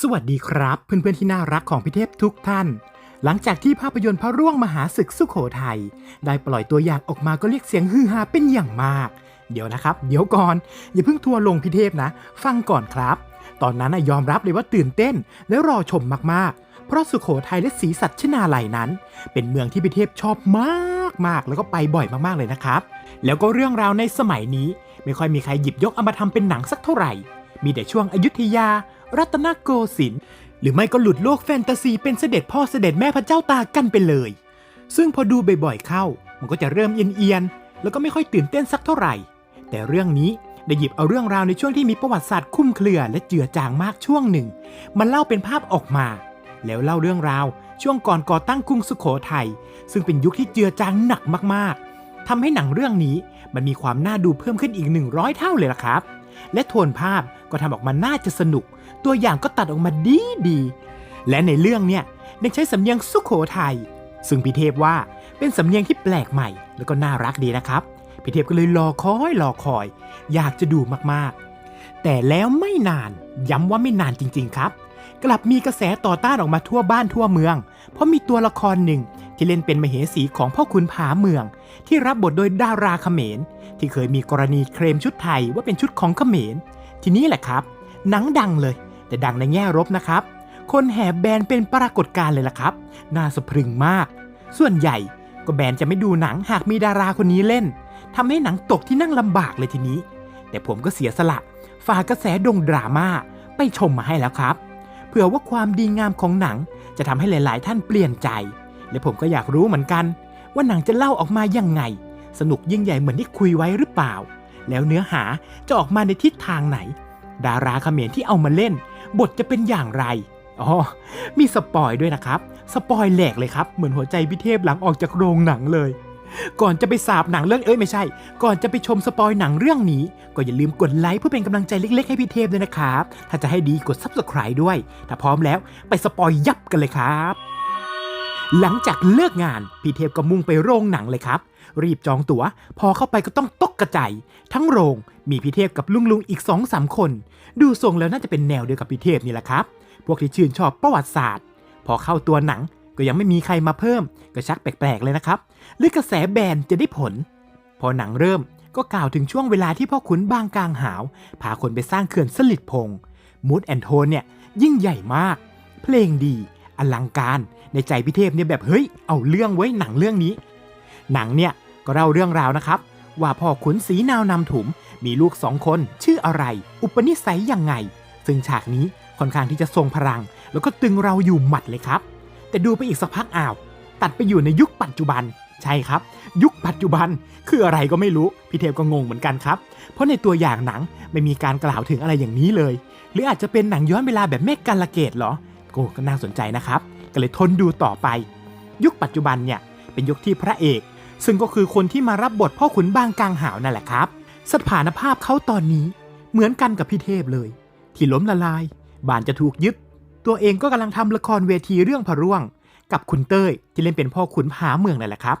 สวัสดีครับ เพื่อนๆที่น่ารักของพี่เทพทุกท่าน หลังจากที่ภาพยนตร์พระร่วงมหาศึกสุขโขทัยได้ปล่อยตัวอย่างออกมาก็เรียกเสียงฮือฮาเป็นอย่างมาก เดี๋ยวนะครับ เดี๋ยวก่อน อย่าเพิ่งทัวลงพี่เทพนะ ฟังก่อนครับ ตอนนั้นยอมรับเลยว่าตื่นเต้น และรอชมมากๆ เพราะสุขโขทัยและศรีสัชนาลัยนั้น เป็นเมืองที่พี่เทพชอบมากมากแล้วก็ไปบ่อยมากๆเลยนะครับ แล้วก็เรื่องราวในสมัยนี้ ไม่ค่อยมีใครหยิบยกเอามาทำเป็นหนังสักเท่าไหร่ มีแต่ช่วงอยุธยา รัตนโกสินทร์หรือไม่ก็หลุดโลกแฟนตาซีเป็นเสด็จพ่อเสด็จแม่พระเจ้าตากกันไปเลย ซึ่งพอดูบ่อยๆเข้า มันก็จะเริ่มเอียนๆแล้วก็ไม่ค่อยตื่นเต้นสักเท่าไหร่ แต่เรื่องนี้ได้หยิบเอาเรื่องราวในช่วงที่มีประวัติศาสตร์คุ้มเครือและเจือจางมากช่วงหนึ่ง มันเล่าเป็นภาพออกมา แล้วเล่าเรื่องราวช่วงก่อนก่อตั้งกรุงสุขโขทัยซึ่งเป็นยุคที่เจือจางหนักมากๆทำให้หนังเรื่องนี้มันมีความน่าดูเพิ่มขึ้นอีก 100 เท่าเลยล่ะครับ และโทนภาพก็ทำออกมาน่าจะสนุก ตัวอย่างก็ตัดออกมาดีดี และในเรื่องเนี่ยได้ใช้สำเนียงสุขโขทัยซึ่งพี่เทพว่าเป็นสำเนียงที่แปลกใหม่ แล้วก็น่ารักดีนะครับพี่เทพก็เลยรอคอยรอคอย อยากจะดูมากๆ แต่แล้วไม่นานย้ำว่าไม่นานจริง ๆ ครับ กลับมีกระแสต่อต้านออกมาทั่วบ้านทั่วเมือง เพราะมีตัวละครหนึ่งที่เล่นเป็นมเหสีของพ่อขุนผาเมือง ที่รับบทโดยดาราเขมร ที่เคยมีกรณีเคลมชุดไทยว่าเป็นชุดของเขมร ทีนี้แหละครับ หนังดังเลย แต่ดังในแง่ลบนะครับ คนแห่แบนเป็นปรากฏการณ์เลยล่ะครับ น่าสะพรึงมาก ส่วนใหญ่ก็แบนจะไม่ดูหนังหากมีดาราคนนี้เล่นทำให้หนังตกที่นั่งลำบากเลยทีนี้ แต่ผมก็เสียสละฝากกระแสดงดราม่าไปชมมาให้แล้วครับ เผื่อว่าความดีงามของหนังจะทำให้หลาย ๆ ท่านเปลี่ยนใจ และผมก็อยากรู้เหมือนกัน ว่าหนังจะเล่าออกมายังไง สนุกยิ่งใหญ่เหมือนที่คุยไว้หรือเปล่า แล้วเนื้อหาจะออกมาในทิศทางไหน ดาราเขมรที่เอามาเล่น บทจะเป็นอย่างไรอ๋อมีสปอยด้วยนะครับ สปอยแหลกเลยครับ เหมือนหัวใจพิเทพหลังออกจากโรงหนังเลย ก่อนจะไปสาบหนังเรื่องเอ้ยไม่ใช่ ก่อนจะไปชมสปอยหนังเรื่องนี้ ก็อย่าลืมกดไลค์เพื่อเป็นกำลังใจเล็ก ๆ ให้พี่เทพด้วยนะครับ ถ้าจะให้ดีกด subscribe ด้วย ถ้าพร้อมแล้วไปสปอยยับกันเลยครับ หลังจากเลิกงานพี่เทพก็มุ่งไปโรงหนังเลยครับ รีบจองตั๋ว พอเข้าไปก็ต้องตกกระจายทั้งโรงมีพี่เทพกับลุงลุงๆอีก2องสามคน ดูทรงแล้วน่าจะเป็นแนวเดียวกับพี่เทพนี่แหละครับ พวกที่ชื่นชอบประวัติศาสตร์ พอเข้าตัวหนังก็ยังไม่มีใครมาเพิ่ม ก็ชักแปลกๆเลยนะครับหรือกระแสแบนจะได้ผล พอหนังเริ่มก็กล่าวถึงช่วงเวลาที่พ่อขุนบางกลางหาว พาคนไปสร้างเขื่อนสลิดพงมูดแอนโทนเนี่ยยิ่งใหญ่มาก เพลงดี อลังการ ในใจพี่เทพเนี่ยแบบเฮ้ย เอาเรื่องไว้หนังเรื่องนี้ หนังเนี่ยก็เล่าเรื่องราวนะครับ ว่าพ่อขุนศรีนาวนำถุม มีลูกสองคนชื่ออะไร อุปนิสัยยังไง ซึ่งฉากนี้ค่อนข้างที่จะทรงพลัง แล้วก็ตึงเราอยู่หมัดเลยครับ แต่ดูไปอีกสักพักอ้าว ตัดไปอยู่ในยุคปัจจุบัน ใช่ครับ ยุคปัจจุบันคืออะไรก็ไม่รู้พี่เทพก็งงเหมือนกันครับ เพราะในตัวอย่างหนังไม่มีการกล่าวถึงอะไรอย่างนี้เลย หรืออาจจะเป็นหนังย้อนเวลาแบบเมกกาลเกตเหรอโอ้ก็น่าสนใจนะครับ ก็เลยทนดูต่อไป ยุคปัจจุบันเนี่ยเป็นยุคที่พระเอก ซึ่งก็คือคนที่มารับบทพ่อขุนบางกลางหาวนั่นแหละครับ สถานภาพเขาตอนนี้เหมือนกันกับพี่เทพเลย ที่ล้มละลาย บ้านจะถูกยึด ตัวเองก็กำลังทำละครเวทีเรื่องพระร่วง กับคุณเต้ยที่เล่นเป็นพ่อขุนผาเมืองนั่นแหละครับ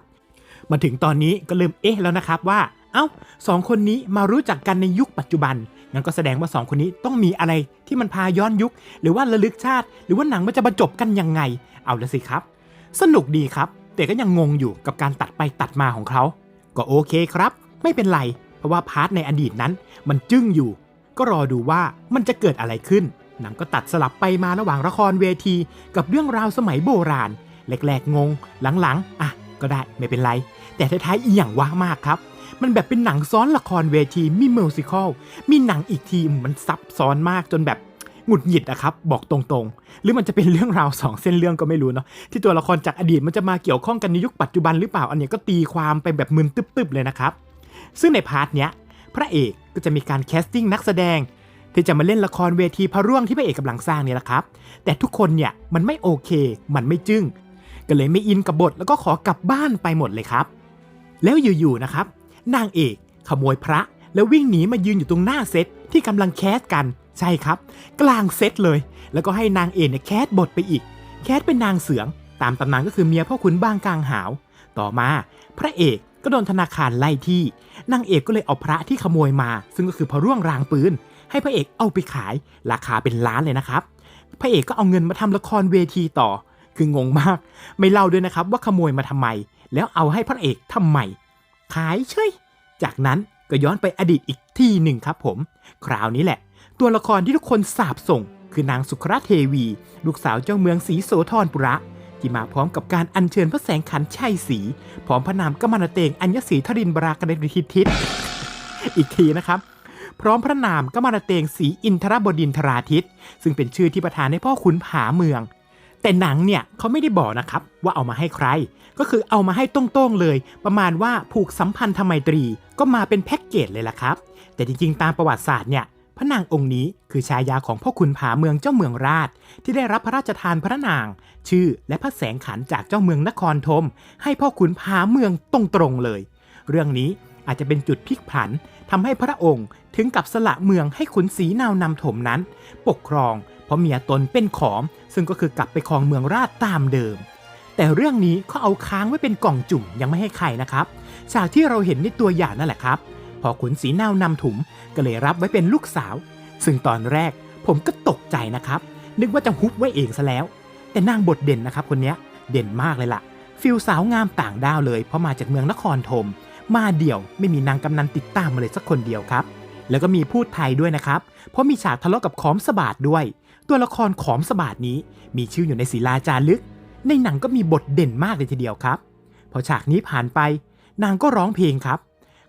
มาถึงตอนนี้ก็เริ่มเอ๊ะแล้วนะครับว่า เอ้าสองคนนี้มารู้จักกันในยุคปัจจุบันงั้นก็แสดงว่าสองคนนี้ต้องมีอะไรที่มันพาย้อนยุค หรือว่าระลึกชาติ หรือว่าหนังมันจะบรรจบกันยังไง เอาละสิครับ สนุกดีครับ แต่ก็ยังงงอยู่กับการตัดไปตัดมาของเขา ก็โอเคครับ ไม่เป็นไร เพราะว่าพาร์ทในอดีตนั้น มันจึ้งอยู่ ก็รอดูว่ามันจะเกิดอะไรขึ้น หนังก็ตัดสลับไปมาระหว่างละครเวที กับเรื่องราวสมัยโบราณแรกๆงง หลังๆ อะ ก็ได้ไม่เป็นไร แต่ท้ายๆอีหยังว้ามากครับ มันแบบเป็นหนังซ้อนละครเวทีมีมิวสิควลมีหนังอีกทีมันซับซ้อนมากจนแบบ หงุดหงิดอะครับบอกตรงๆ หรือมันจะเป็นเรื่องราวสองเส้นเรื่องก็ไม่รู้เนาะที่ตัวละครจากอดีตมันจะมาเกี่ยวข้องกันในยุคปัจจุบันหรือเปล่าอันนี้ก็ตีความไปแบบมึนตึ๊บๆเลยนะครับ ซึ่งในพาร์ทเนี้ยพระเอกก็จะมีการแคสติ้งนักแสดง ที่จะมาเล่นละครเวทีพระร่วงที่พระเอกกำลังสร้างเนี่ยแหละครับ แต่ทุกคนเนี่ยมันไม่โอเค มันไม่จึ้งก็เลยไม่อินกับบทแล้วก็ขอกลับบ้านไปหมดเลยครับ แล้วอยู่ๆนะครับนางเอกขโมยพระแล้ววิ่งหนีมายืนอยู่ตรงหน้าเซตที่กำลังแคสกัน ใช่ครับ กลางเซตเลย แล้วก็ให้นางเอกเนี่ยแคสบทไปอีก แคสเป็นนางเสือง ตามตำนานก็คือเมียพ่อขุนบางกลางหาว ต่อมา พระเอกก็โดนธนาคารไล่ที่นางเอกก็เลยเอาพระที่ขโมยมา ซึ่งก็คือพระร่วงรางปืน ให้พระเอกเอาไปขาย ราคาเป็นล้านเลยนะครับ พระเอกก็เอาเงินมาทำละครเวทีต่อ คืองงมาก ไม่เล่าด้วยนะครับว่าขโมยมาทำไม แล้วเอาให้พระเอกทำไม ขายเฉย จากนั้นก็ย้อนไปอดีตอีกที่หนึ่งครับผม คราวนี้แหละ ตัวละครที่ทุกคนสาบส่ง คือนางสุคราเทวี ลูกสาวเจ้าเมืองศรีโสธรปุระ ที่มาพร้อมกับการอัญเชิญพระแสงขันชัยศรีพร้อมพระนามกมานเตงอัญญศรีธรินบรากรทิทิตอีกทีนะครับพร้อมพระนามกมาเตงศรีอินทรบดินทราทิต ซึ่งเป็นชื่อที่ประทานให้พ่อขุนผาเมือง แต่หนังเนี่ยเขาไม่ได้บอกนะครับ ว่าเอามาให้ใคร ก็คือเอามาให้ตรงๆเลย ประมาณว่าผูกสัมพันธไมตรี ก็มาเป็นแพ็กเกจเลยล่ะครับ แต่จริงๆตามประวัติศาสตร์เนี่ย พระนางองค์นี้คือชายาของพ่อขุนผาเมืองเจ้าเมืองราช ที่ได้รับพระราชทานพระนาง ชื่อและพระแสงขันจากเจ้าเมืองนครธมให้พ่อขุนผาเมืองตรงๆเลย เรื่องนี้อาจจะเป็นจุดพลิกผันทำให้พระองค์ถึงกับสละเมืองให้ขุนศรีนาวนำถมนั้น ปกครองเพราะเมียตนเป็นขอม ซึ่งก็คือกลับไปครองเมืองราชตามเดิม แต่เรื่องนี้เขาเอาค้างไว้เป็นกล่องจุ่มยังไม่ให้ใครนะครับฉากที่เราเห็นในตัวอย่างนั่นแหละครับ พอขุนศรีนาวนำถุม ก็เลยรับไว้เป็นลูกสาว ซึ่งตอนแรกผมก็ตกใจนะครับ นึกว่าจะฮุบไว้เองซะแล้ว แต่นางบทเด่นนะครับคนนี้เด่นมากเลยล่ะ ฟิลสาวงามต่างด้าวเลย เพราะมาจากเมืองนครธมมาเดี่ยวไม่มีนางกำนันติดตามมาเลยสักคนเดียวครับ แล้วก็มีพูดไทยด้วยนะครับ เพราะมีฉากทะเลาะกับขอมสบาดด้วย ตัวละครขอมสบาดนี้ มีชื่ออยู่ในศิลาจารึก ในหนังก็มีบทเด่นมากเลยทีเดียวครับ พอฉากนี้ผ่านไป นางก็ร้องเพลงครับ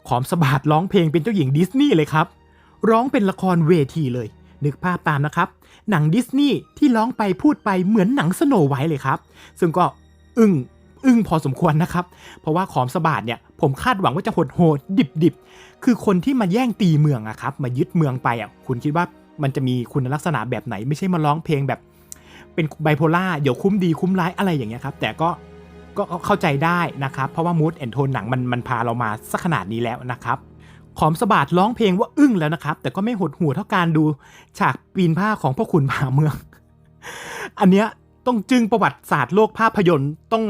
ขอมสบาดร้องเพลงเป็นเจ้าหญิงดิสนีย์เลยครับ ร้องเป็นละครเวทีเลย นึกภาพตามนะครับ หนังดิสนีย์ที่ร้องไปพูดไปเหมือนหนังสโนไวท์เลยครับ ซึ่งก็อึ้งอึ้งพอสมควรนะครับ เพราะว่าขอมสบาดเนี่ยผมคาดหวังว่าจะโหดโหดดิบดิบคือคนที่มาแย่งตีเมืองอะครับ มายึดเมืองไปอะคุณคิดว่ามันจะมีคุณลักษณะแบบไหน ไม่ใช่มาร้องเพลงแบบ เป็นไบโพล่าเดี๋ยวคุ้มดีคุ้มร้ายอะไรอย่างเงี้ยครับ แต่ก็ ก็เข้าใจได้นะครับ เพราะว่ามูดแอนโทนหนังมันมันพาเรามาสักขนาดนี้แล้วนะครับ ขอมสบาดร้องเพลงว่าอึ้งแล้วนะครับ แต่ก็ไม่หดหู่เท่าการดูฉากปีนผ้าของพ่อขุนผาเมือง อันเนี้ยต้องจึงประวัติศาสตร์โลกภาพยนตร์ต้อง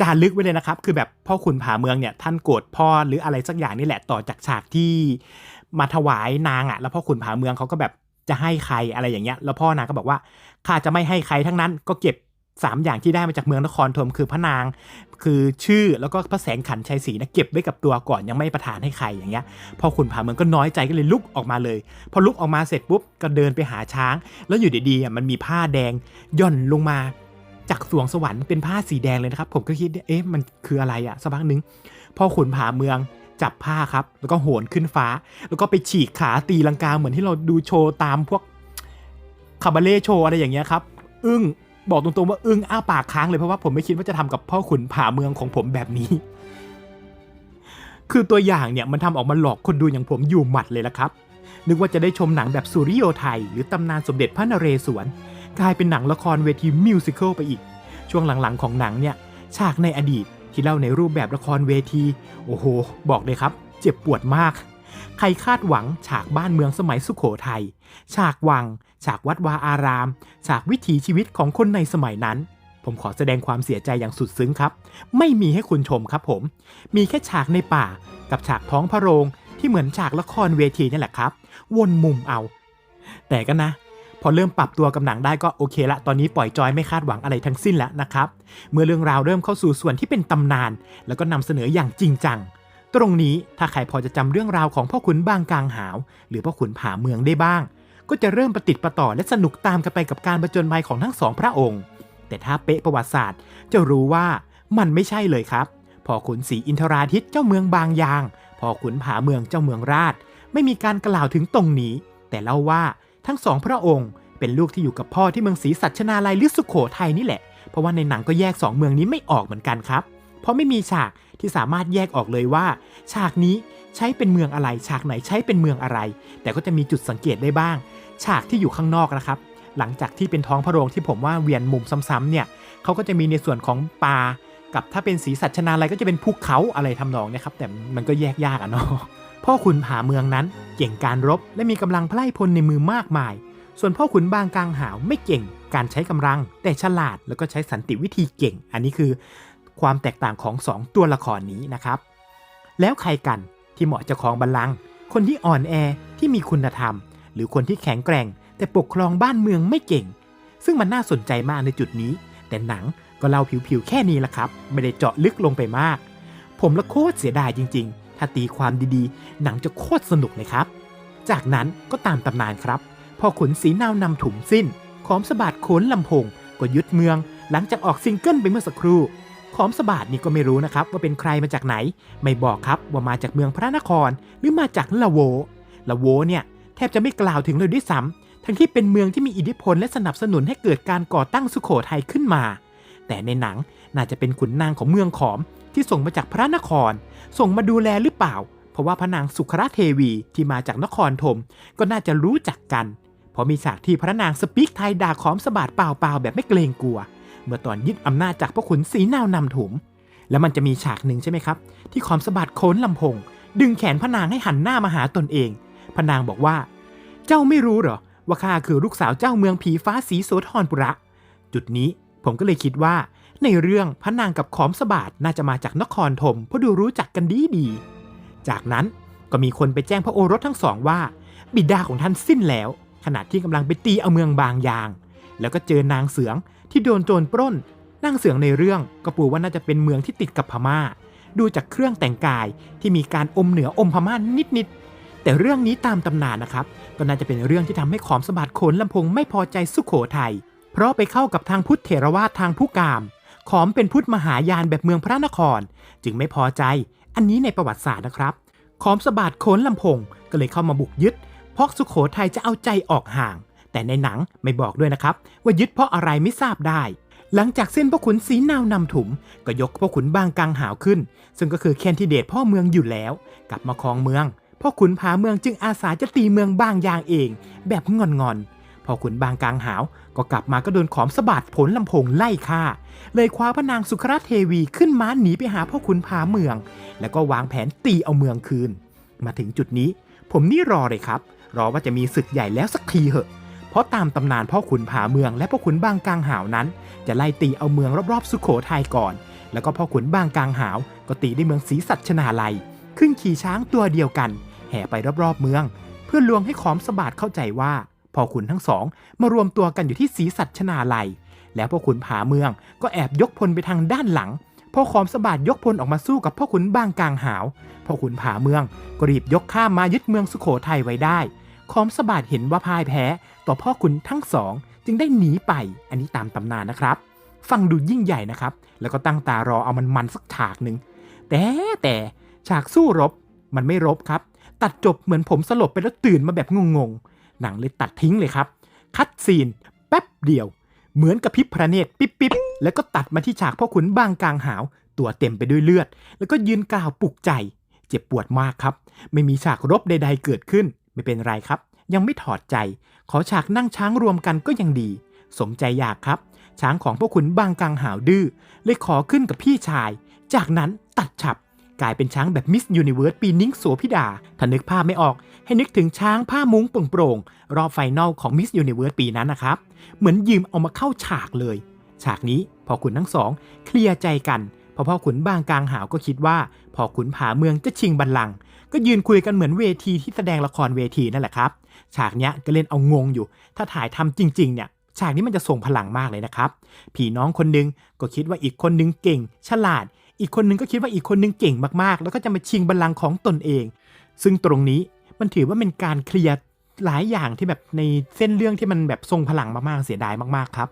จารึกไว้เลยนะครับ คือแบบพ่อขุนผาเมืองเนี่ยท่านโกรธพ่อหรืออะไรสักอย่างนี่แหละต่อจากฉากที่มาถวายนางอะ่ะ แล้วพ่อขุนผาเมืองเขาก็แบบจะให้ใครอะไรอย่างเงี้ย แล้วพ่อนางก็บอกว่าข้าจะไม่ให้ใครทั้งนั้นก็เก็บ สามอย่างที่ได้มาจากเมืองนครธมคือพระนาง คือชื่อแล้วก็พระแสงขันชัยศรีนะเก็บไว้กับตัวก่อนยังไม่ประทานให้ใครอย่างเงี้ยพอขุนผาเมืองก็น้อยใจก็เลยลุกออกมาเลย พอลุกออกมาเสร็จปุ๊บก็เดินไปหาช้าง แล้วอยู่ดีๆมันมีผ้าแดงย่อนลงมาจากสวงสวรรค์เป็นผ้าสีแดงเลยนะครับ ผมก็คิดเอ๊ะมันคืออะไรอะสักพักหนึงพอขุนผาเมืองจับผ้าครับ แล้วก็โหนขึ้นฟ้า แล้วก็ไปฉีกขาตีลังกาเหมือนที่เราดูโชว์ตามพวกคาบาเล่โชว์อะไรอย่างเงี้ยครับ อึ้ง บอกตรงๆว่าอึ้งอ้าปากค้างเลยเพราะว่าผมไม่คิดว่าจะทำกับพ่อขุนผาเมืองของผมแบบนี้ คือตัวอย่างเนี่ยมันทำออกมาหลอกคนดูอย่างผมอยู่หมัดเลยละครับ นึกว่าจะได้ชมหนังแบบสุริโยไทย หรือตำนานสมเด็จพระนเรศวรกลายเป็นหนังละครเวทีมิวสิควลไปอีก ช่วงหลังๆของหนังเนี่ย ฉากในอดีตที่เล่าในรูปแบบละครเวที โอ้โห บอกเลยครับ เจ็บปวดมาก ใครคาดหวังฉากบ้านเมืองสมัยสุขโขทัยฉากวัง ฉากวัดวาอารามฉากวิถีชีวิตของคนในสมัยนั้น ผมขอแสดงความเสียใจอย่างสุดซึ้งครับ ไม่มีให้คุณชมครับผม มีแค่ฉากในป่า กับฉากท้องพระโรงที่เหมือนฉากละครเวทีนี่แหละครับ วนมุมเอา แต่ก็นะ พอเริ่มปรับตัวกับหนังได้ก็โอเคละ ตอนนี้ปล่อยจอยไม่คาดหวังอะไรทั้งสิ้นแล้วนะครับ เมื่อเรื่องราวเริ่มเข้าสู่ส่วนที่เป็นตำนาน แล้วก็นำเสนออย่างจริงจังตรงนี้ถ้าใครพอจะจำเรื่องราวของพ่อขุนบางกลางหาว หรือพ่อขุนผาเมืองได้บ้าง ก็จะเริ่มประติดประต่อและสนุกตามกันไปกับการประจนภัยของทั้งสองพระองค์ แต่ถ้าเป๊ะประวัติศาสตร์จะรู้ว่ามันไม่ใช่เลยครับ พอขุนศรีอินทราทิตเจ้าเมืองบางยาง พอขุนผาเมืองเจ้าเมืองราช ไม่มีการกล่าวถึงตรงนี้ แต่เล่าว่าทั้งสองพระองค์เป็นลูกที่อยู่กับพ่อที่เมืองศรีสัชนาลัยหรือสุโขทัยนี่แหละ เพราะว่าในหนังก็แยกสองเมืองนี้ไม่ออกเหมือนกันครับ เพราะไม่มีฉากที่สามารถแยกออกเลยว่า ฉากนี้ใช้เป็นเมืองอะไร ฉากไหนใช้เป็นเมืองอะไร แต่ก็จะมีจุดสังเกตได้บ้าง ฉากที่อยู่ข้างนอกนะครับ หลังจากที่เป็นท้องพระโรงที่ผมว่าเวียนมุมซ้ำๆเนี่ยเขาก็จะมีในส่วนของป่ากับถ้าเป็นสีสัชนาลัยก็จะเป็นภูเขาอะไรทำนองนะครับ แต่มันก็แยกยากอะเนาะพ่อขุนผาเมืองนั้นเก่งการรบ และมีกำลังไพร่พลในมือมากมาย ส่วนพ่อขุนบางกลางหาวไม่เก่ง การใช้กำลัง แต่ฉลาดแล้วก็ใช้สันติวิธีเก่ง อันนี้คือ ความแตกต่างของสองตัวละครนี้นะครับ แล้วใครกันที่เหมาะจะครองบัลลังก์คนที่อ่อนแอที่มีคุณธรรม หรือคนที่แข็งแกร่ง แต่ปกครองบ้านเมืองไม่เก่ง ซึ่งมันน่าสนใจมากในจุดนี้ แต่หนังก็เล่าผิวๆแค่นี้ละครับ ไม่ได้เจาะลึกลงไปมาก ผมละโคตรเสียดายจริง ๆ ถ้าตีความดีๆ หนังจะโคตรสนุกเลยครับ จากนั้นก็ตามตำนานครับพอขุนศรีนาวนำถุมสิ้น ขอมสะบาดโขนลำพงก็ยึดเมือง หลังจากออกซิงเกิลไปเมื่อสักครู่ขอมสะบาดนี่ก็ไม่รู้นะครับว่าเป็นใครมาจากไหน ไม่บอกครับว่ามาจากเมืองพระนครหรือมาจากละโวละโวเนี่ย แทบจะไม่กล่าวถึงเลยด้วยซ้ำทั้งที่เป็นเมืองที่มีอิทธิพลและสนับสนุนให้เกิดการก่อตั้งสุโขทัยขึ้นมา แต่ในหนังน่าจะเป็นขุนนางของเมืองขอม ที่ส่งมาจากพระนคร ส่งมาดูแลหรือเปล่า เพราะว่าพระนางสุคราเทวีที่มาจากนครธมก็น่าจะรู้จักกันเพราะมีฉากที่พระนางสปีกไทยด่าขอมสะบาดเปล่าๆแบบไม่เกรงกลัว เมื่อตอนยึดอำนาจจากพระขุนศรีนาวนำถุม แล้วมันจะมีฉากหนึ่งใช่ไหมครับ ที่ขอมสะบาดโค้นลำพง ดึงแขนพระนางให้หันหน้ามาหาตนเอง พระนางบอกว่า เจ้าไม่รู้เหรอ ว่าข้าคือลูกสาวเจ้าเมืองผีฟ้าสีโสธรปุระ จุดนี้ผมก็เลยคิดว่า ในเรื่องพระนางกับขอมสะบาดน่าจะมาจากนครธมเพราะดูรู้จักกันดีดี จากนั้นก็มีคนไปแจ้งพระโอรสทั้งสองว่า บิดาของท่านสิ้นแล้ว ขณะที่กำลังไปตีเอาเมืองบางยาง แล้วก็เจอนางเสืองที่โดนโจรปล้นนางเสืองในเรื่องก็ปูว่าน่าจะเป็นเมืองที่ติดกับพม่า ดูจากเครื่องแต่งกายที่มีการอมเหนืออมพม่านิดๆ แต่เรื่องนี้ตามตำนานนะครับ ก็น่าจะเป็นเรื่องที่ทำให้ขอมสะบัดโขนลำพงไม่พอใจสุขโขทัยเพราะไปเข้ากับทางพุทธเถรวาททางผู้กาม ขอมเป็นพุทธมหายานแบบเมืองพระนคร จึงไม่พอใจ อันนี้ในประวัติศาสตร์นะครับ ขอมสะบาดโขนลำพงก็เลยเข้ามาบุกยึดเพราะสุขโขทัยจะเอาใจออกห่าง แต่ในหนังไม่บอกด้วยนะครับ ว่ายึดเพราะอะไรไม่ทราบได้หลังจากเส้นพ่อขุนสีนาวนำถุม ก็ยกพ่อขุนบางกังหาวขึ้น ซึ่งก็คือแคนดิเดตพ่อเมืองอยู่แล้ว กลับมาครองเมือง พ่อขุนพาเมืองจึงอาสาจะตีเมืองบางยางเอง แบบงอนๆพ่อขุนบางกลางหาว ก็กลับมาก็โดนขอมสะบัดผลลำโพงไล่ฆ่า เลยคว้าพระนางสุคราเทวีขึ้นม้าหนีไปหาพ่อขุนพาเมือง แล้วก็วางแผนตีเอาเมืองคืน มาถึงจุดนี้ ผมนี่รอเลยครับ รอว่าจะมีศึกใหญ่แล้วสักทีเหอะเพราะตามตำนานพ่อขุนผาเมืองและพ่อขุนบางกลางหาวนั้น จะไล่ตีเอาเมืองรอบๆสุขโขทัยก่อน แล้วก็พ่อขุนบางกลางหาว ก็ตีได้เมืองศรีสัชนาลัย ขึ้นขี่ช้างตัวเดียวกัน แห่ไปรอบๆเมือง เพื่อลวงให้ขอมสะบาดเข้าใจว่าพ่อขุนทั้งสองมารวมตัวกันอยู่ที่ศรีสัชนาลัย แล้วพ่อขุนผาเมืองก็แอบยกพลไปทางด้านหลังพอขอมสะบาดยกพลออกมาสู้กับพ่อขุนบางกลางหาวพ่อขุนผาเมืองก็รีบยกข้ามมายึดเมืองสุโขทัยไว้ได้ขอมสะบาดเห็นว่าพ่ายแพ้ต่อพ่อขุนทั้งสอง จึงได้หนีไป อันนี้ตามตำนานนะครับ ฟังดูยิ่งใหญ่นะครับ แล้วก็ตั้งตารอเอามันมันๆสักฉากหนึ่งแต่แต่ ฉากสู้รบมันไม่รบครับ ตัดจบเหมือนผมสลบไปแล้วตื่นมาแบบงงๆ หนังเลยตัดทิ้งเลยครับ คัดซีน แป๊บเดียว เหมือนกับพิบพระเนตรปิ๊บปิ๊บแล้วก็ตัดมาที่ฉากพ่อขุนบางกลางหาว ตัวเต็มไปด้วยเลือด แล้วก็ยืนกล่าวปลุกใจ เจ็บปวดมากครับ ไม่มีฉากรบใด ๆ เกิดขึ้น ไม่เป็นไรครับ ยังไม่ถอดใจ ขอฉากนั่งช้างรวมกันก็ยังดี สมใจอยากครับ ช้างของพวกขุนบางกังหาวดื้อเลยขอขึ้นกับพี่ชาย จากนั้นตัดฉับ กลายเป็นช้างแบบมิสยูนิเวิร์สปีนิ้งโสพิดาถ้านึกภาพไม่ออก ให้นึกถึงช้างผ้ามุ้งโปร่งๆรอบไฟนอลของมิสยูนิเวิร์สปีนั้นนะครับ เหมือนยืมเอามาเข้าฉากเลย ฉากนี้พอขุนทั้งสอง เคลียร์ใจกันพอพ่อขุนบางกลางหาวก็คิดว่า พอขุนผาเมืองจะชิงบัลลังก์ก็ยืนคุยกันเหมือนเวทีที่แสดงละครเวทีนั่นแหละครับ ฉากเนี้ยก็เล่นเอางงอยู่ ถ้าถ่ายทำจริงๆเนี่ยฉากนี้มันจะส่งพลังมากเลยนะครับ พี่น้องคนหนึงก็คิดว่าอีกคนหนึงเก่ง ฉลาด อีกคนหนึงก็คิดว่าอีกคนหนึงเก่งมากๆ แล้วก็จะมาชิงบัลลังก์ของตนเอง ซึ่งตรงนี้มันถือว่าเป็นการเคลียร์หลายอย่างที่แบบในเส้นเรื่องที่มันแบบทรงพลังมากๆ เสียดายมากๆครับ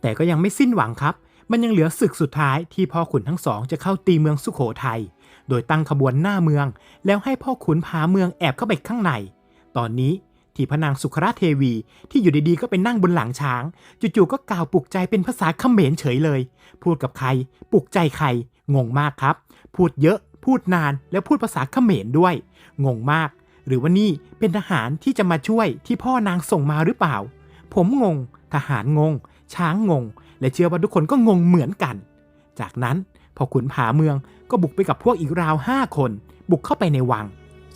แต่ก็ยังไม่สิ้นหวังครับ มันยังเหลือศึกสุดท้ายที่พ่อขุนทั้งสองจะเข้าตีเมืองสุโขทัย โดยตั้งขบวนหน้าเมือง แล้วให้พ่อขุนพาเมืองแอบเข้าไปข้างใน ตอนนี้ที่พระนางสุคราเทวีที่อยู่ดีๆก็ไปนั่งบนหลังช้าง จู่ๆก็กล่าวปลุกใจเป็นภาษาเขมรเฉยเลย พูดกับใคร ปลุกใจใคร งงมากครับ พูดเยอะ พูดนาน แล้วพูดภาษาเขมรด้วย งงมาก หรือว่านี่เป็นทหารที่จะมาช่วยที่พ่อนางส่งมาหรือเปล่า ผมงง ทหารงง ช้างงง และเชื่อว่าทุกคนก็งงเหมือนกัน จากนั้นพอขุนผาเมืองก็บุกไปกับพวกอีกราวห้าคน บุกเข้าไปในวัง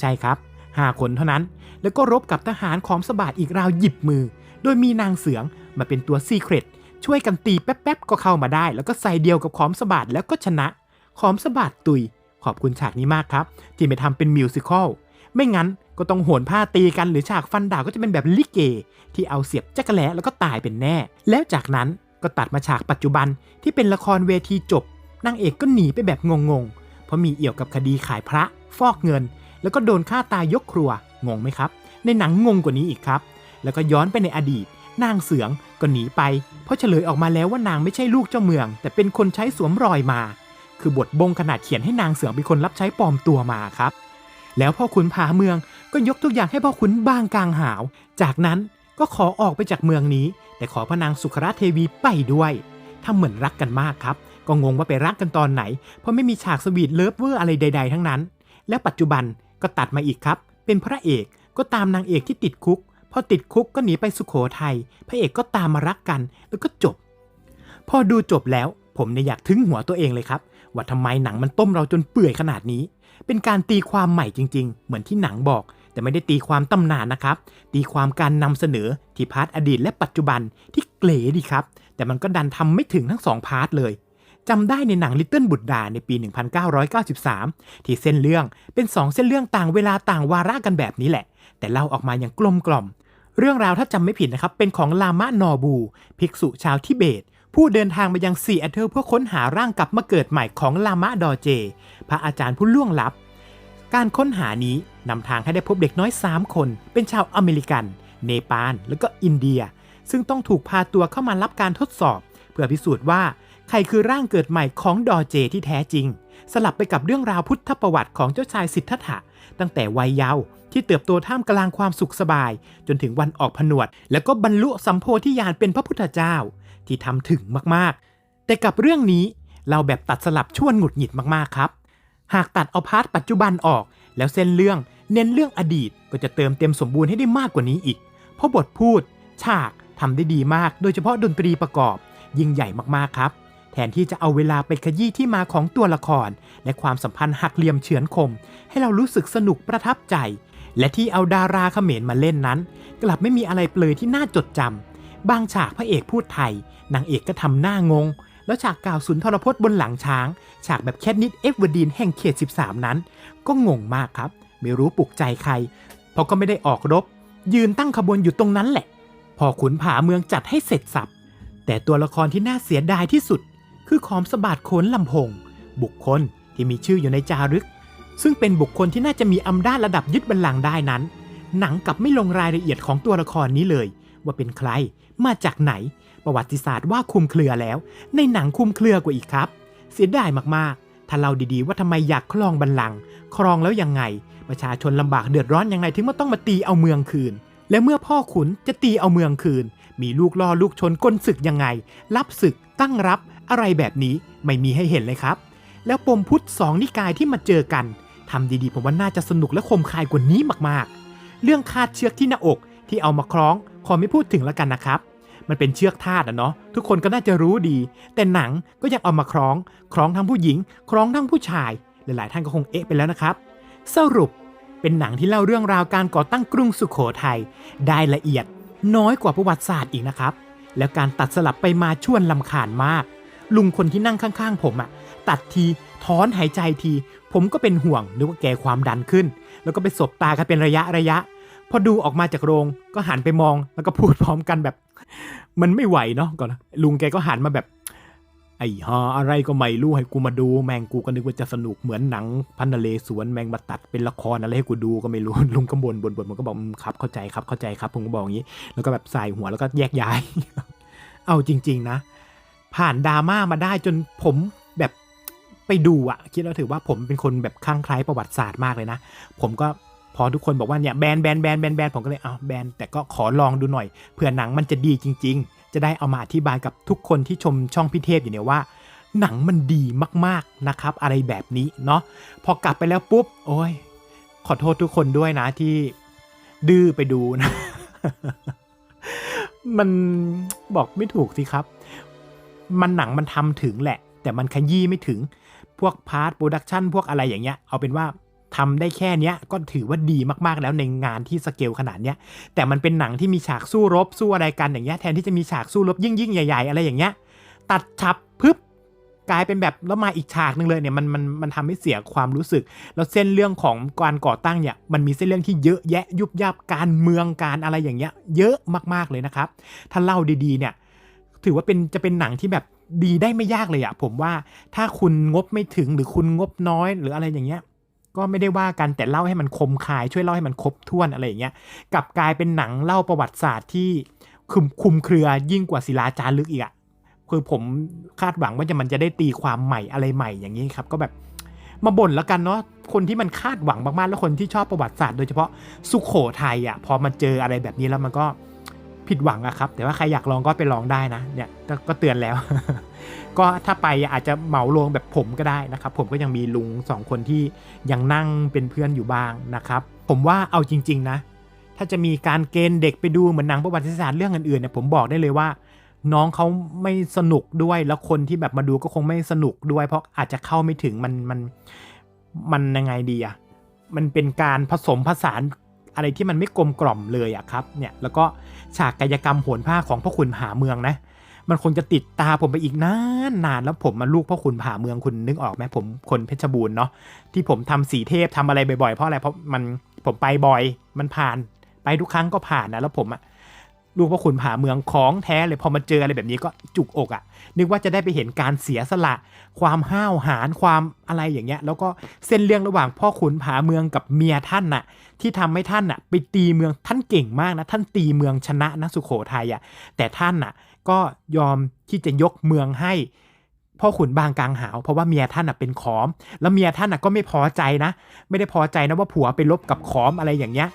ใช่ครับห้าคนเท่านั้น แล้วก็รบกับทหารของสะบาดอีกราวหยิบมือ โดยมีนางเสืองมาเป็นตัวซีเครตช่วยกันตีแป๊บๆก็เข้ามาได้ แล้วก็ใส่เดียวกับขอมสะบาดแล้วก็ชนะ ขอมสะบาดตุย ขอบคุณฉากนี้มากครับ ที่ไปทำเป็นมิวสิควลไม่งั้นก็ต้องโหนผ้าตีกันหรือฉากฟันดาบก็จะเป็นแบบลิเก ที่เอาเสียบจักระแลแล้วก็ตายเป็นแน่ แล้วจากนั้นก็ตัดมาฉากปัจจุบันที่เป็นละครเวทีจบนางเอกก็หนีไปแบบงงๆ เพราะมีเอี่ยวกับคดีขายพระ ฟอกเงิน แล้วก็โดนฆ่าตายยกครัว งงไหมครับ ในหนังงงกว่านี้อีกครับ แล้วก็ย้อนไปในอดีต นางเสืองก็หนีไป เพราะเฉลยออกมาแล้วว่านางไม่ใช่ลูกเจ้าเมือง แต่เป็นคนใช้สวมรอยมา คือบทบงขนาดเขียนให้นางเสืองเป็นคนรับใช้ปลอมตัวมาครับ แล้วพ่อขุนผาเมืองก็ยกทุกอย่างให้พ่อขุนบ้างกลางหาว จากนั้นก็ขอออกไปจากเมืองนี้ แต่ขอพระนางสุขราเทวีไปด้วยทำเหมือนรักกันมากครับ ก็งงว่าไปรักกันตอนไหน เพราะไม่มีฉากสวีทเลิฟเวอร์อะไรใด ๆ ทั้งนั้น แล้วปัจจุบันก็ตัดมาอีกครับ เป็นพระเอกก็ตามนางเอกที่ติดคุก พอติดคุกก็หนีไปสุโขทัยพระเอกก็ตามมารักกันแล้วก็จบ พอดูจบแล้วผมเนี่ยอยากถึงหัวตัวเองเลยครับ ว่าทำไมหนังมันต้มเราจนเปื่อยขนาดนี้ เป็นการตีความใหม่จริง ๆ เหมือนที่หนังบอก แต่ไม่ได้ตีความตำนานนะครับ ตีความการนำเสนอที่พาร์ทอดีตและปัจจุบันที่เก๋ดีครับ แต่มันก็ดันทำไม่ถึงทั้งสองพาร์ทเลยจำได้ในหนัง Little Buddha ในปี 1993 ที่เส้นเรื่องเป็น2เส้นเรื่องต่างเวลาต่างวาระกันแบบนี้แหละ แต่เล่าออกมาอย่างกลมกล่อม เรื่องราวถ้าจำไม่ผิดนะครับ เป็นของลามะนอบู ภิกษุชาวทิเบต ผู้เดินทางมายังซีแอตเทิลเพื่อค้นหาร่างกลับมาเกิดใหม่ของลามะดอเจ พระอาจารย์ผู้ล่วงลับ การค้นหานี้นำทางให้ได้พบเด็กน้อย 3 คน เป็นชาวอเมริกัน เนปาล และก็อินเดีย ซึ่งต้องถูกพาตัวเข้ามารับการทดสอบ เพื่อพิสูจน์ว่าใครคือร่างเกิดใหม่ของดอเจที่แท้จริง สลับไปกับเรื่องราวพุทธประวัติของเจ้าชายสิทธัตถะตั้งแต่วัยเยาว์ที่เติบโตท่ามกลางความสุขสบาย จนถึงวันออกผนวด แล้วก็บรรลุสัมโพธิญาณเป็นพระพุทธเจ้า ที่ทำถึงมากๆ แต่กับเรื่องนี้เราแบบตัดสลับชวนหงุดหงิดมากๆครับ หากตัดเอาพาร์ทปัจจุบันออก แล้วเส้นเรื่องเน้นเรื่องอดีตก็จะเติมเต็มสมบูรณ์ให้ได้มากกว่านี้อีก เพราะบทพูด ฉากทำได้ดีมาก โดยเฉพาะดนตรีประกอบ ยิ่งใหญ่มากๆครับ แทนที่จะเอาเวลาไปขยี้ที่มาของตัวละคร และความสัมพันธ์หักเหลี่ยมเฉือนคม ให้เรารู้สึกสนุกประทับใจ และที่เอาดาราเขมรมาเล่นนั้น กลับไม่มีอะไรเปลยที่น่าจดจำ บางฉากพระเอกพูดไทย นางเอกก็ทำหน้างง แล้วฉากกล่าวสุนทรพจน์บนหลังช้าง ฉากแบบแคทนิดเอฟเวอร์ดีนแห่งเขต 13 นั้น ก็งงมากครับ ไม่รู้ปลุกใจใคร เพราะก็ไม่ได้ออกรบ ยืนตั้งขบวนอยู่ตรงนั้นแหละ พอขุนผาเมืองจัดให้เสร็จสับ แต่ตัวละครที่น่าเสียดายที่สุด คือขอมสะบาดโขนลำพง บุคคลที่มีชื่ออยู่ในจารึก ซึ่งเป็นบุคคลที่น่าจะมีอำนาจระดับยึดบัลลังก์ได้นั้น หนังกลับไม่ลงรายละเอียดของตัวละครนี้เลย ว่าเป็นใคร มาจากไหน ประวัติศาสตร์ว่าคุมเครือแล้ว ในหนังคุมเครือกว่าอีกครับ เสียดายมากๆ ถ้าเราดีๆ ว่าทำไมอยากครองบัลลังก์ครองแล้วยังไง ประชาชนลำบากเดือดร้อนยังไงถึงมาต้องมาตีเอาเมืองคืน และเมื่อพ่อขุนจะตีเอาเมืองคืน มีลูกล่อลูกชนก้นศึกยังไง รับศึกตั้งรับอะไรแบบนี้ไม่มีให้เห็นเลยครับ แล้วปมพุทธสองนิกายที่มาเจอกันทำดีๆ ผมว่าน่าจะสนุกและคมคายกว่านี้มากๆ เรื่องคาดเชือกที่หน้าอกที่เอามาคล้อง ขอไม่พูดถึงแล้วกันนะครับ มันเป็นเชือกทาสอะเนาะทุกคนก็น่าจะรู้ดี แต่หนังก็ยังเอามาคล้อง คล้องทั้งผู้หญิง คล้องทั้งผู้ชาย หลายๆ ท่านก็คงเอ๊ะไปแล้วนะครับ สรุปเป็นหนังที่เล่าเรื่องราวการก่อตั้งกรุงสุขโขทัยได้ละเอียด น้อยกว่าประวัติศาสตร์อีกนะครับ แล้วการตัดสลับไปมาชวนลำคาญมาก ลุงคนที่นั่งข้างๆ ผมอะตัดทีถอนหายใจที ผมก็เป็นห่วงนึกว่าแกความดันขึ้น แล้วก็ไปสบตากันเป็นระยะระยะ พอดูออกมาจากโรงก็หันไปมองแล้วก็พูดพร้อมกันแบบ มันไม่ไหวเนาะก่อนนะลุงแกก็หันมาแบบ ไอ้ฮาอะไรก็ไม่รู้ให้กูมาดู แมงกูก็นึกว่าจะสนุกเหมือนหนังพันนเลสวนแมงมาตัดเป็นละครอะไรให้กูดูก็ไม่รู้ลุงก็บ่นบ่นบ่นมันก็บอกครับเข้าใจครับเข้าใจครับผมก็บอกอย่างนี้ แล้วก็แบบใส่หัวแล้วก็แยกย้าย เอาจริง ๆ นะ ผ่านดราม่ามาได้จนผมแบบไปดูอะคิดแล้วถือว่าผมเป็นคนแบบคลั่งไคล้ประวัติศาสตร์มากเลยนะ ผมก็ พอทุกคนบอกว่าเนี่ยแบนแบนแบนแบนแบนผมก็เลยเอาแบนแต่ก็ขอลองดูหน่อยเผื่อหนังมันจะดีจริง ๆ จะได้เอามาอธิบายกับทุกคนที่ชมช่องพิเทพอยู่เนี่ยว่า หนังมันดีมากๆนะครับ อะไรแบบนี้เนาะพอกลับไปแล้วปุ๊บ โอ้ย ขอโทษทุกคนด้วยนะที่ดื้อไปดูนะ มันบอกไม่ถูกสิครับ มันหนังมันทำถึงแหละ แต่มันขยี้ไม่ถึงพวกพาร์ทโปรดักชันพวกอะไรอย่างเงี้ยเอาเป็นว่า ทำได้แค่เนี้ยก็ถือว่าดีมากๆแล้วในงานที่สเกลขนาดเนี้ยแต่มันเป็นหนังที่มีฉากสู้รบสู้อะไรกันอย่างเงี้ยแทนที่จะมีฉากสู้รบยิ่งยิ่งๆใหญ่ๆอะไรอย่างเงี้ยตัดฉับพึบกลายเป็นแบบแล้วมาอีกฉากหนึ่งเลยเนี่ยมันมันมันทำให้เสียความรู้สึก แล้วเส้นเรื่องของการก่อตั้งเนี่ยมันมีเส้นเรื่องที่เยอะแยะยุบยับการเมืองการอะไรอย่างเงี้ยเยอะมากๆเลยนะครับ ถ้าเล่าดีๆเนี่ยถือว่าเป็นจะเป็นหนังที่แบบดีได้ไม่ยากเลยอะผมว่าถ้าคุณงบไม่ถึงหรือคุณงบน้อยหรืออะไรอย่างเงี้ย ก็ไม่ได้ว่ากันแต่เล่าให้มันคมคายช่วยเล่าให้มันครบถ้วนอะไรอย่างเงี้ยกลับกลายเป็นหนังเล่าประวัติศาสตร์ที่คุมคุมเครือยิ่งกว่าศิลาจารึกอีกอะคือผมคาดหวังว่าจะมันจะได้ตีความใหม่อะไรใหม่อย่างนี้ครับก็แบบมาบ่นแล้วกันเนาะคนที่มันคาดหวังมากๆแล้วคนที่ชอบประวัติศาสตร์โดยเฉพาะสุขโขทัยอะพอมาเจออะไรแบบนี้แล้วมันก็ ผิดหวังอะครับ แต่ว่าใครอยากลองก็ไปลองได้นะเนี่ยก็ก็เตือนแล้ว ก็ถ้าไปอาจจะเหมาลงแบบผมก็ได้นะครับ ผมก็ยังมีลุงสองคนที่ยังนั่งเป็นเพื่อนอยู่บ้างนะครับ ผมว่าเอาจริง ๆ นะ ถ้าจะมีการเกณฑ์เด็กไปดูเหมือนหนังประวัติศาสตร์เรื่องอื่นๆเนี่ยผมบอกได้เลยว่า น้องเขาไม่สนุกด้วยแล้วคนที่แบบมาดูก็คงไม่สนุกด้วย เพราะอาจจะเข้าไม่ถึงมันมันมันยังไงดีอะมันเป็นการผสมผสาน อะไรที่มันไม่กลมกล่อมเลยอะครับเนี่ยแล้วก็ฉากกายกรรมโหนผ้าของพ่อขุนหาเมืองนะ มันคงจะติดตาผมไปอีกนานนานแล้วผมมาลูกพ่อขุนผาเมืองคุณนึกออกไหมผมคนเพชรบูรณ์เนาะที่ผมทำสีเทพทำอะไรบ่อยๆเพราะอะไรเพราะมันผมไปบ่อยมันผ่าน ไปทุกครั้งก็ผ่านนะแล้วผมอะ ลูกพ่อคุณผาเมืองของแท้เลยพอมาเจออะไรแบบนี้ก็จุกอกอะนึกว่าจะได้ไปเห็นการเสียสละ ความห้าวหาญความอะไรอย่างเงี้ย แล้วก็เส้นเรื่องระหว่างพ่อขุนผาเมืองกับเมียท่านน่ะ ที่ทำให้ท่านน่ะ ไปตีเมืองท่านเก่งมากนะท่านตีเมืองชนะนะสุโขทัยอะ แต่ท่านน่ะ ก็ยอมที่จะยกเมืองให้พ่อขุนบางกลางหาว เพราะว่าเมียท่านน่ะเป็นขอม แล้วเมียท่านน่ะก็ไม่พอใจนะ ไม่ได้พอใจนะว่าผัวไปลบกับขอมอะไรอย่างเงี้ย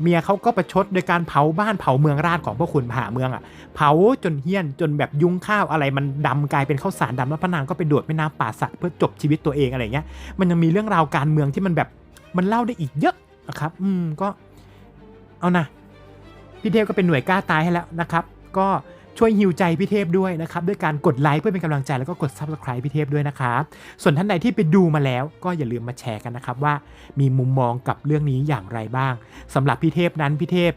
เมียเขาก็ประชดโดยการเผาบ้านเผาเมืองราชของพวกขุนผาเมืองอะ เผาจนเฮี้ยนจนแบบยุ้งข้าวอะไรมันดำกลายเป็นข้าวสารดำแล้วพระนางก็ไปดวดแม่น้ำป่าสักเพื่อจบชีวิตตัวเองอะไรเงี้ย มันยังมีเรื่องราวการเมืองที่มันแบบมันเล่าได้อีกเยอะนะครับ อืมก็ เอานะพี่เทพก็เป็นหน่วยกล้าตายให้แล้วนะครับ ก็ ช่วยฮิวใจพี่เทพด้วยนะครับด้วยการกดไลค์เพื่อเป็นกำลังใจแล้วก็กด subscribe พี่เทพด้วยนะครับส่วนท่านใดที่ไปดูมาแล้วก็อย่าลืมมาแชร์กันนะครับว่ามีมุมมองกับเรื่องนี้อย่างไรบ้างสำหรับพี่เทพนั้นพี่เทพ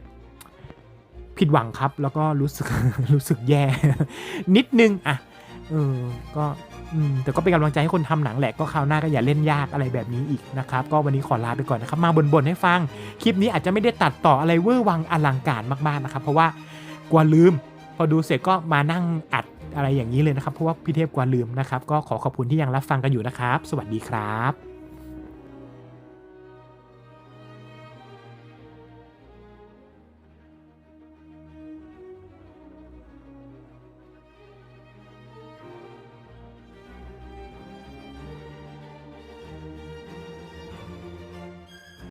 ผิดหวังครับ แล้วก็รู้สึกรู้สึกแย่ นิดนึงอะเออก็แต่ก็เป็นกำลังใจให้คนทำหนังแหละก็คราวหน้าก็อย่าเล่นยากอะไรแบบนี้อีกนะครับ ก็วันนี้ขอลาไปก่อนนะครับ มาบ่นๆให้ฟัง คลิปนี้อาจจะไม่ได้ตัดต่ออะไรเวอร์วังอลังการมากๆนะครับ เพราะว่ากลัวลืม พอดูเสร็จก็มานั่งอัดอะไรอย่างนี้เลยนะครับ เพราะว่าพี่เทพกลัวลืมนะครับ ก็ขอขอบคุณที่ยังรับฟังกันอยู่นะครับ สวัสดีครับ